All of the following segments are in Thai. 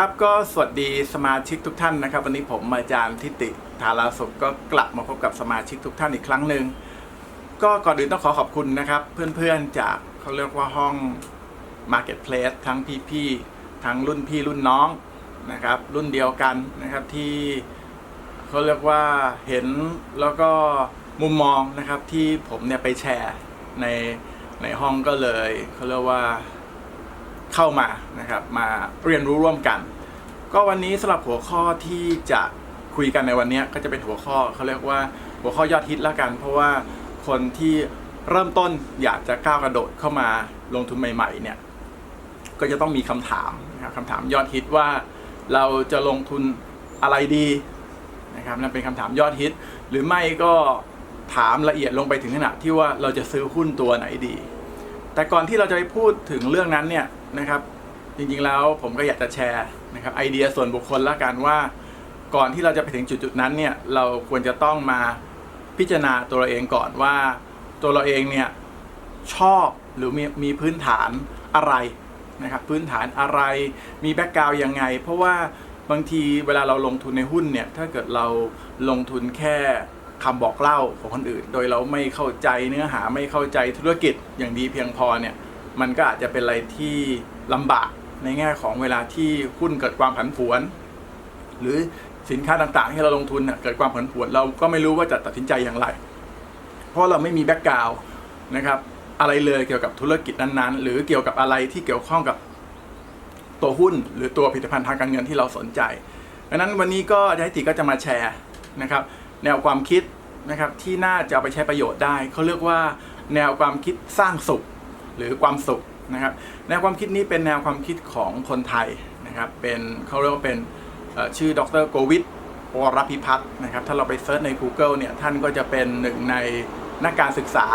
ครับก็สวัสดีสมาชิกทุกท่านนะครับ วันนี้ผมอาจารย์ทิติธาราสุขก็กลับมาพบกับสมาชิกทุกท่านอีกครั้งหนึ่งก็ก่อนอื่นต้องขอขอบคุณนะครับ เพื่อนๆจากเขาเรียกว่าห้อง Marketplace ทั้งพี่ๆทั้งรุ่นพี่รุ่นน้องนะครับ รุ่นเดียวกันนะครับที่เขาเรียกว่าเห็นแล้วก็มุมมองนะครับที่ผมเนี่ยไปแชร์ในในห้องก็เลยเขาเรียกว่า เข้ามานะครับมาเรียนรู้ร่วมกัน ก็วันนี้สำหรับหัวข้อที่จะคุยกันในวันนี้ก็จะเป็นหัวข้อเขาเรียกว่าหัวข้อยอดฮิตแล้วกัน เพราะว่าคนที่เริ่มต้นอยากจะก้าวกระโดดเข้ามาลงทุนใหม่ๆเนี่ยก็จะต้องมีคำถามนะครับคำถามยอดฮิตว่าเราจะลงทุนอะไรดีนะครับนั่นเป็นคำถามยอดฮิต หรือไม่ก็ถามละเอียดลงไปถึงขนาดที่ว่าเราจะซื้อหุ้นตัวไหนดี แต่ก่อนที่เราจะไปพูดถึงเรื่องนั้นเนี่ย นะครับ จริงๆแล้วผมก็อยากจะแชร์นะครับไอเดียส่วนบุคคลละกันว่าก่อนที่เราจะไปถึงจุดๆนั้นเนี่ยเราควรจะต้องมาพิจารณาตัวเราเองก่อนว่า ตัวเราเองเนี่ยชอบหรือมีมีพื้นฐานอะไรนะครับพื้นฐานอะไรมีแบ็กกราวยังไง เพราะว่าบางทีเวลาเราลงทุนในหุ้นเนี่ยถ้าเกิดเราลงทุนแค่คำบอกเล่าของคนอื่น โดยเราไม่เข้าใจเนื้อหาไม่เข้าใจธุรกิจอย่างดีเพียงพอเนี่ย มันก็อาจจะเป็นอะไรที่ลำบากในแง่ของเวลาที่หุ้นเกิดความผันผวน หรือสินค้าต่างๆ ที่เราลงทุนเกิดความผันผวนเราก็ไม่รู้ว่าจะตัดสินใจอย่างไร เพราะเราไม่มีแบ็กกราวน์นะครับอะไรเลยเกี่ยวกับธุรกิจนั้นๆ หรือเกี่ยวกับอะไรที่เกี่ยวข้องกับตัวหุ้น หรือตัวผลิตภัณฑ์ทางการเงินที่เราสนใจดังนั้นวันนี้ก็อาจารย์ติก็จะมาแชร์นะครับ แนวความคิดนะครับที่น่าจะเอาไปใช้ประโยชน์ได้เขาเรียกว่าแนวความคิดสร้างสุข หรือความสุขนะครับแนวความคิดนี้เป็นแนวความคิดของคนไทยนะครับเป็นเขาเรียกว่าเป็นเอ่อชื่อดรโกวิทวรพิพัฒน์นะครับถ้าเราไปเซิร์ชใน Google เนี่ยท่านก็จะเป็นหนึ่งในนักการศึกษา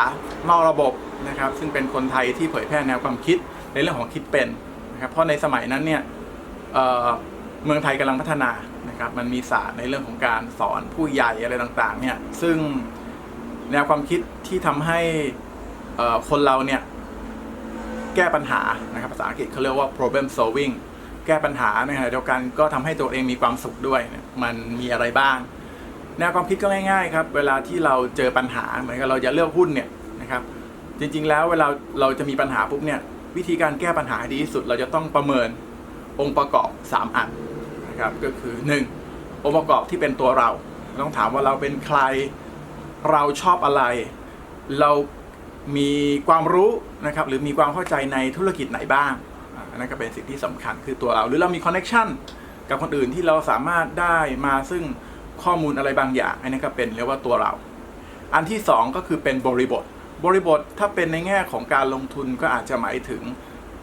นอกระบบนะครับซึ่งเป็นคนไทยที่เผยแพร่แนวความคิดในเรื่องของคิดเป็นนะครับเพราะในสมัยนั้นเนี่ยเเมืองไทยกำลังพัฒนานะครับมันมีศาสตร์ในเรื่องของการสอนผู้ใหญ่อะไรต่างๆเนี่ยซึ่งแนวความคิดที่ทำให้คนเราเนี่ย แก้ปัญหานะครับภาษาอังกฤษเขาเรียกว่า problem solving แก้ปัญหาในขณะเดียวกันก็ทำให้ตัวเองมีความสุขด้วย มันมีอะไรบ้าง แนวความคิดก็ง่ายๆครับ เวลาที่เราเจอปัญหาเหมือนกับเราจะเลือกหุ้นเนี่ยนะครับ จริงๆแล้วเวลาเราจะมีปัญหาปุ๊บเนี่ยวิธีการแก้ปัญหาดีที่สุดเราจะต้องประเมินองค์ประกอบ 3 อันนะครับก็คือ 1. องค์ประกอบที่เป็นตัวเรา ต้องถามว่าเราเป็นใครเราชอบอะไร เรา มีความรู้นะครับหรือมีความเข้าใจในธุรกิจไหนบ้างอันนั้นก็เป็นสิ่งที่สำคัญคือตัวเรา หรือเรามีคอนเน็ชันกับคนอื่นที่เราสามารถได้มาซึ่งข้อมูลอะไรบางอย่างอันนี้ก็เป็นเรียกว่าตัวเรา อันที่สองก็คือเป็นบริบท บริบทถ้าเป็นในแง่ของการลงทุนก็อาจจะหมายถึง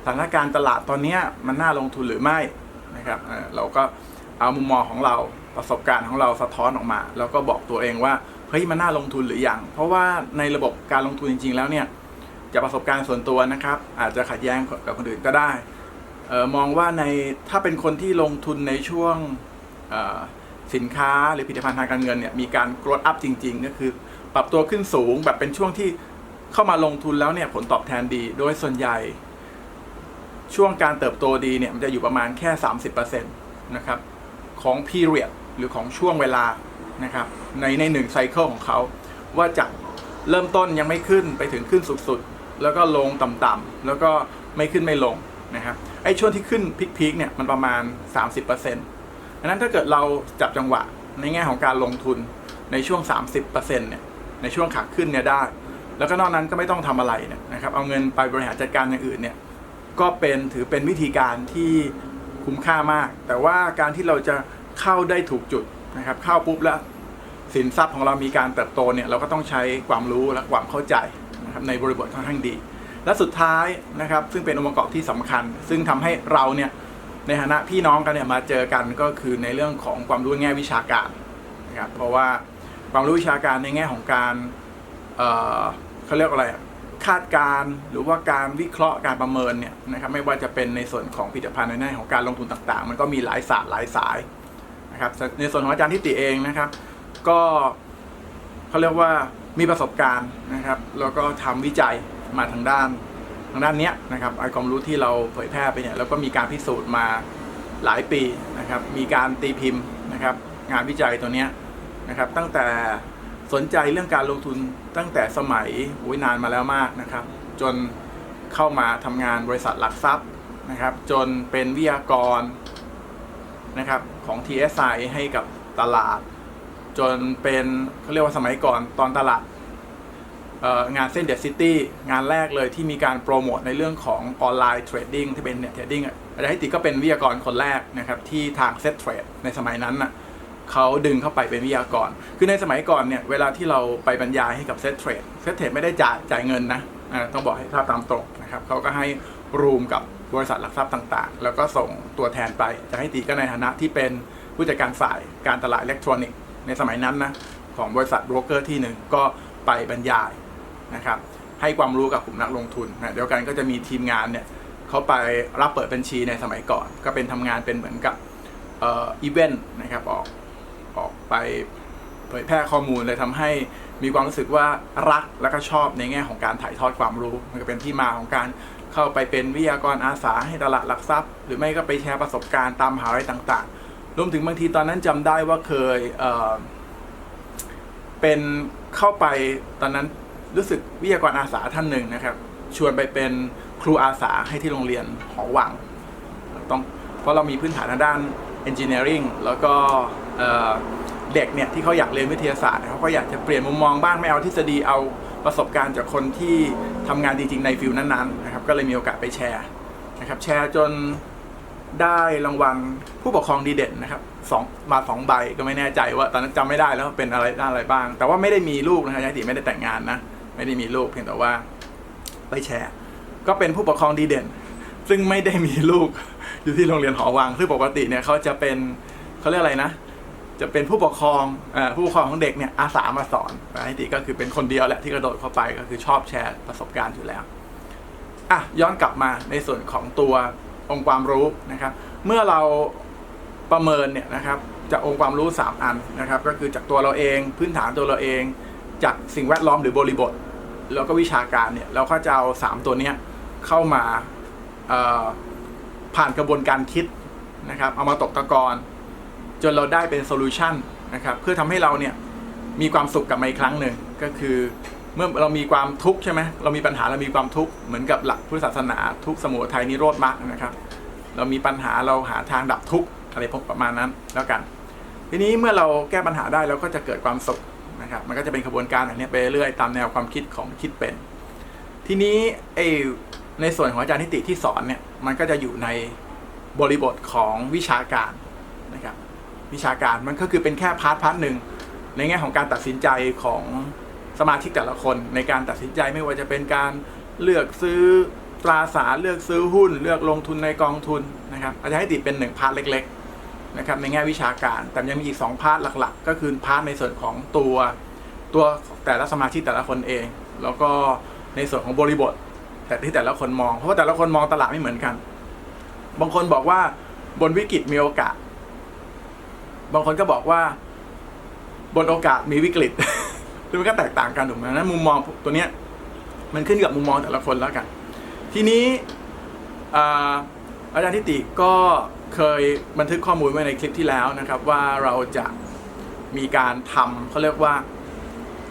สถานการณ์ตลาดตอนนี้มันน่าลงทุนหรือไม่นะครับเราก็เอามุมมองของเราประสบการณ์ของเราสะท้อนออกมา แล้วก็บอกตัวเองว่า เฮ้ยมันน่าลงทุนหรือยัง เพราะว่าในระบบการลงทุนจริง ๆ แล้วเนี่ยจากประสบการณ์ส่วนตัวนะครับ อาจจะขัดแย้งกับคนอื่นก็ได้เออมองว่าในถ้าเป็นคนที่ลงทุนในช่วงสินค้าหรือผลิตภัณฑ์ทางการเงินเนี่ยมีการ growth up จริง ๆ ก็คือ ปรับตัวขึ้นสูงแบบเป็นช่วงที่เข้ามาลงทุนแล้วเนี่ยผลตอบแทนดี โดยส่วนใหญ่ ช่วงการเติบโตดีเนี่ยมันจะอยู่ประมาณแค่ 30%นะครับของ period หรือของช่วงเวลา นะครับในในหนึ่งไซเคิลของเขา ว่าจากเริ่มต้นยังไม่ขึ้นไปถึงขึ้นสุดๆ แล้วก็ลงต่ำๆแล้วก็ไม่ขึ้นไม่ลงนะครับไอ้ช่วงที่ขึ้นพีคๆเนี่ยมันประมาณ 30%ดังนั้นถ้าเกิดเราจับจังหวะในแง่ของการลงทุนในช่วง 30%เนี่ยในช่วงขาขึ้นเนี่ยได้ แล้วก็นอกนั้นก็ไม่ต้องทำอะไรเนี่ยนะครับเอาเงินไปบริหารจัดการอย่างอื่นเนี่ยก็เป็นถือเป็นวิธีการที่คุ้มค่ามาก แต่ว่าการที่เราจะเข้าได้ถูกจุด นะครับเข้าปุ๊บแล้วสินทรัพย์ของเรามีการเติบโตเนี่ยเราก็ต้องใช้ความรู้และความเข้าใจนะครับในบริบทค่อนข้างดี และสุดท้ายนะครับซึ่งเป็นองค์ประกอบที่สำคัญ ซึ่งทำให้เราเนี่ยในฐานะพี่น้องกันเนี่ยมาเจอกันก็คือในเรื่องของความรู้แง่วิชาการนะครับเพราะว่าความรู้วิชาการในแง่ของการเเขาเรียกอะไรคาดการ์หรือว่าการวิเคราะห์การประเมินเนี่ยนะครับไม่ว่าจะเป็นในส่วนของผลิตภัณฑ์ในแง่ของการลงทุนต่างๆ มันก็มีหลายศาสตร์หลายสาย นะครับ ในส่วนของอาจารย์ทิติเองนะครับ ก็เขาเรียกว่ามีประสบการณ์นะครับแล้วก็ทำวิจัยมาทางด้านทางด้านเนี้ยนะครับไอความรู้ที่เราเผยแพร่ไปเนี่ยแล้วก็มีการพิสูจน์มาหลายปีนะครับ มีการตีพิมพ์นะครับ งานวิจัยตัวเนี้ยนะครับ ตั้งแต่สนใจเรื่องการลงทุนตั้งแต่สมัยอุยนานมาแล้วมากนะครับ จนเข้ามาทำงานบริษัทหลักทรัพย์นะครับ จนเป็นวิทยากร นะครับของ TSI ให้กับตลาด จนเป็นเขาเรียกว่าสมัยก่อนตอนตลาดงานเส้นเด d ซิตี้งานแรกเลยที่มีการโปรโมทในเรื่องของออนไลน์เทรดดิ้งที่เป็นเน็ตเทรดดิ้งอาจารย์ติก็เป็นวิทยากรคนแรกนะครับที่ทางเซ็ตเทรดในสมัยนั้นน่ะเขาดึงเข้าไปเป็นวิทยากร คือในสมัยก่อนเนี่ยเวลาที่เราไปบรรยายให้กับเซ็ตเทรดเซ็ตเทรดไม่ได้จ่ายจ่ายเงินนะต้องบอกให้ทราบตามตรงนะครับเขาก็ให้รูมกับ บริษัทหลักทรัพย์ต่างๆ แล้วก็ส่งตัวแทนไปจารย์ฮิติก็ในฐานะที่เป็นผู้จัดการฝ่ายการตลาดอิเล็กทรอนิกส์ในสมัยนั้นนะของบริษัทโบรกเกอร์ที่หนึ่งก็ไปบรรยายนะครับให้ความรู้กับกลุ่มนักลงทุนนะเดียวกันก็จะมีทีมงานเนี่ยเขาไปรับเปิดบัญชีในสมัยก่อน ก็เป็นทำงานเป็นเหมือนกับเอ่ออีเวนต์นะครับออกออกไปเผยแพร่ข้อมูลเลยทำให้มีความรู้สึกว่ารักและก็ชอบในแง่ของการถ่ายทอดความรู้ มันก็เป็นที่มาของการ เข้าไปเป็นวิทยากรอาสาให้ตลาดหลักทรัพย์ หรือไม่ก็ไปแชร์ประสบการณ์ตามหาวิทยาลัยต่างๆ รวมถึงบางทีตอนนั้นจำได้ว่าเคยเเป็นเข้าไปตอนนั้นรู้สึกวิทยากรอาสาท่านหนึ่งนะครับ ชวนไปเป็นครูอาสาให้ที่โรงเรียนหอวังต้องเพราะเรามีพื้นฐานทางด้าน engineering แล้วก็เเด็กเนี่ยที่เขาอยากเรียนวิทยาศาสตร์เขาก็อยากจะเปลี่ยนมุมมองบ้างไม่เอาทฤษฎีเอาประสบการณ์จากคนที่ทำงานจริงๆในฟิลนั้นๆนะครับ ก็เลยมีโอกาสไปแชร์นะครับแชร์จนได้รางวัลผู้ปกครองดีเด่นนะครับสองมาสองใบก็ไม่แน่ใจว่าตอนนั้นจำไม่ได้แล้วเป็นอะไรด้านอะไรบ้าง แต่ว่าไม่ได้มีลูกนะครับยายติไม่ได้แต่งงานนะไม่ได้มีลูกเพียงแต่ว่าไปแชร์ ก็เป็นผู้ปกครองดีเด่น ซึ่งไม่ได้มีลูกอยู่ที่โรงเรียนหอวังซึ่งปกติเนี่ยเขาจะเป็นเขาเรียกอะไรนะ จะเป็นผู้ปกครองอผู้ปกครองของเด็กเนี่ยอาสามาสอนยายติก็คือเป็นคนเดียวแหละที่กระโดดเข้าไปก็คือชอบแชร์ประสบการณ์อยู่แล้ว อะย้อนกลับมาในส่วนของตัวองค์ความรู้นะครับ เมื่อเราประเมินเนี่ยนะครับจากองค์ความรู้ 3 อันนะครับ ก็คือจากตัวเราเองพื้นฐานตัวเราเอง จากสิ่งแวดล้อมหรือบริบท แล้วก็วิชาการเนี่ยเราก็จะเอา 3 ตัวเนี้ยเข้ามาผ่านกระบวนการคิดนะครับ เอามาตกตะกอนจนเราได้เป็นโซลูชันนะครับเพื่อทำให้เราเนี่ยมีความสุขกับมาอีกครั้งหนึ่งก็คือ เมื่อเรามีความทุกข์ใช่ไหมเรามีปัญหาเรามีความทุกข์เหมือนกับหลักพุทธศาสนาทุกสมุทัยนิโรธมรรคนะครับ เรามีปัญหาเราหาทางดับทุกข์อะไรพวกประมาณนั้นแล้วกัน ทีนี้เมื่อเราแก้ปัญหาได้เราก็จะเกิดความสุขนะครับ มันก็จะเป็นกระบวนการอย่างนี้ไปเรื่อยตามแนวความคิดของคิดเป็น ทีนี้ไอในส่วนของอาจารย์นิติที่สอนเนี่ยมันก็จะอยู่ในบริบทของวิชาการนะครับวิชาการมันก็คือเป็นแค่พาร์ทพาร์ทหนึ่งในแง่ของการตัดสินใจของ สมาชิกแต่ละคนในการตัดสินใจไม่ว่าจะเป็นการเลือกซื้อตราสารเลือกซื้อหุ้น เลือกลงทุนในกองทุนนะครับอาจารย์ให้ติดเป็นหนึ่งพาร์ทเล็กๆนะครับในแง่วิชาการ แต่ยังมีอีกสองพาร์ทหลักๆ ก็คือพาร์ทในส่วนของตัวตัวแต่ละสมาชิกแต่ละคนเอง แล้วก็ในส่วนของบริบท แต่ที่แต่ละคนมอง เพราะว่าแต่ละคนมองตลาดไม่เหมือนกัน บางคนบอกว่าบนวิกฤตมีโอกาส บางคนก็บอกว่า บนโอกาสมีวิกฤต คือมันก็แตกต่างกันถูกไหมนั้นมุมมองตัวเนี้ยมันขึ้นกับมุมมองแต่ละคนแล้วกัน ทีนี้อาอาจารย์ทิติก็เคยบันทึกข้อมูลไว้ในคลิปที่แล้วนะครับ ว่าเราจะมีการทำเขาเรียกว่า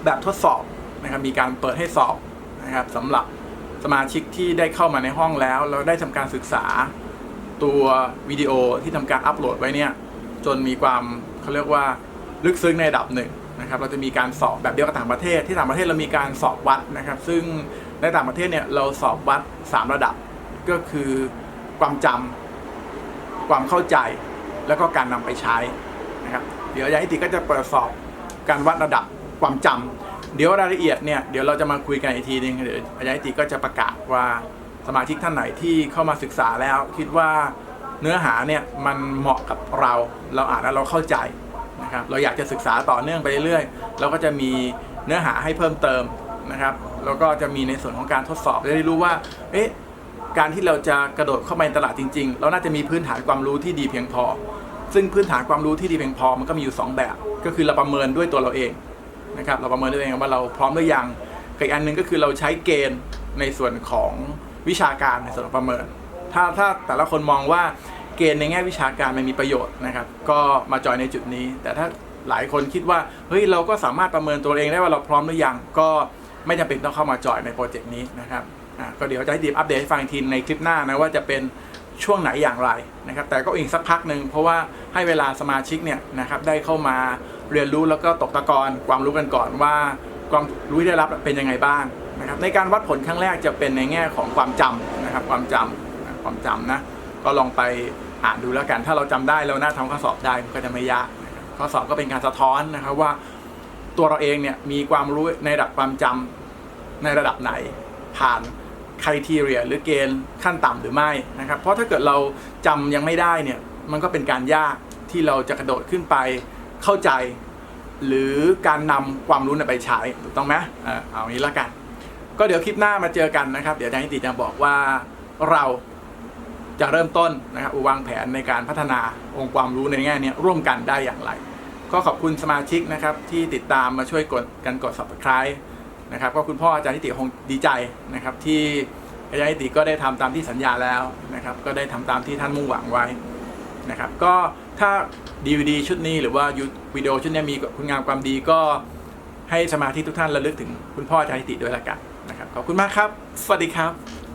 แบบทดสอบนะครับ มีการเปิดให้สอบนะครับสำหรับสมาชิกที่ได้เข้ามาในห้องแล้ว เราได้ทำการศึกษาตัววิดีโอที่ทำการอัปโหลดไว้เนี่ยจนมีความเขาเรียกว่าลึกซึ้งในระดับหนึ่ง นะครับเราจะมีการสอบแบบเดียวกับต่างประเทศ ที่ต่างประเทศเรามีการสอบวัดนะครับ ซึ่งในต่างประเทศเนี่ยเราสอบวัด 3 ระดับก็คือความจำความเข้าใจแล้วก็การนำไปใช้นะครับ เดี๋ยวยานิติก็จะเปิดสอบการวัดระดับความจำเดี๋ยวรายละเอียดเนี่ยเดี๋ยวเราจะมาคุยกันอีกทีนึงเดี๋ยวอายติก็จะประกาศว่าสมาชิกท่านไหนที่เข้ามาศึกษาแล้วคิดว่าเนื้อหาเนี่ยมันเหมาะกับเรา เราอ่านแล้วเราเข้าใจ นะครับเราอยากจะศึกษาต่อเนื่องไปเรื่อยๆเราก็จะมีเนื้อหาให้เพิ่มเติมนะครับแล้วก็จะมีในส่วนของการทดสอบได้รู้ว่าเอ๊ะการที่เราจะกระโดดเข้ามาในตลาดจริง ๆ เราน่าจะมีพื้นฐานความรู้ที่ดีเพียงพอ ซึ่งพื้นฐานความรู้ที่ดีเพียงพอมันก็มีอยู่ 2 แบบ ก็คือเราประเมินด้วยตัวเราเองนะครับเราประเมินด้วยตัวเองว่าเราพร้อมหรือยังอีกอันหนึ่งก็คือเราใช้เกณฑ์ในส่วนของวิชาการในส่วนของประเมิน ถ้าถ้าแต่ละคนมองว่า เกณฑ์ในแง่วิชาการมันมีประโยชน์นะครับ ก็มาจอยในจุดนี้ แต่ถ้าหลายคนคิดว่าเฮ้ยเราก็สามารถประเมินตัวเองได้ว่าเราพร้อมหรือยังก็ไม่จำเป็นต้องเข้ามาจอยในโปรเจกต์นี้นะครับอ่าก็เดี๋ยวจะให้ดีมอัปเดตให้ฟังทีในคลิปหน้านะว่าจะเป็นช่วงไหนอย่างไรนะครับ แต่ก็อีกสักพักหนึ่งเพราะว่าให้เวลาสมาชิกเนี่ยนะครับได้เข้ามาเรียนรู้แล้วก็ตกตะกอนความรู้กันก่อนว่าความรู้ที่ได้รับเป็นยังไงบ้างนะครับในการวัดผลครั้งแรกจะเป็นในแง่ของความจำนะครับความจำความจำนะก็ลองไป อ่านดูแล้วกันถ้าเราจำได้แล้วน่าทำข้อสอบได้มันก็จะไม่ยากข้อสอบก็เป็นการสะท้อนนะครับว่า ตัวเราเองเนี่ยมีความรู้ในระดับความจำในระดับไหน ผ่านคุณทีเรียหรือเกณฑ์ขั้นต่ำหรือไม่นะครับ เพราะถ้าเกิดเราจำยังไม่ได้เนี่ยมันก็เป็นการยากที่เราจะกระโดดขึ้นไปเข้าใจ หรือการนำความรู้ไปใช้ถูกต้องไหมเอางี้ละกัน ก็เดี๋ยวคลิปหน้ามาเจอกันนะครับ เดี๋ยวอาจารย์นิติจะบอกว่าเรา จะเริ่มต้นนะครับวางแผนในการพัฒนาองค์ความรู้ในแง่นี้ร่วมกันได้อย่างไร ก็ขอบคุณสมาชิกนะครับที่ติดตามมาช่วยกดกันกด subscribe นะครับก็คุณพ่ออาจารย์นิติคงดีใจนะครับที่อาจารย์นิติก็ได้ทำตามที่สัญญาแล้วนะครับก็ได้ทำตามที่ท่านมุ่งหวังไว้นะครับก็ถ้า DVD ชุดนี้หรือว่าวิดีโอชุดนี้มีคุณงามความดีก็ให้สมาชิกทุกท่านระลึกถึงคุณพ่ออาจารย์นิติด้วยละกันนะครับขอบคุณมากครับ สวัสดีครับ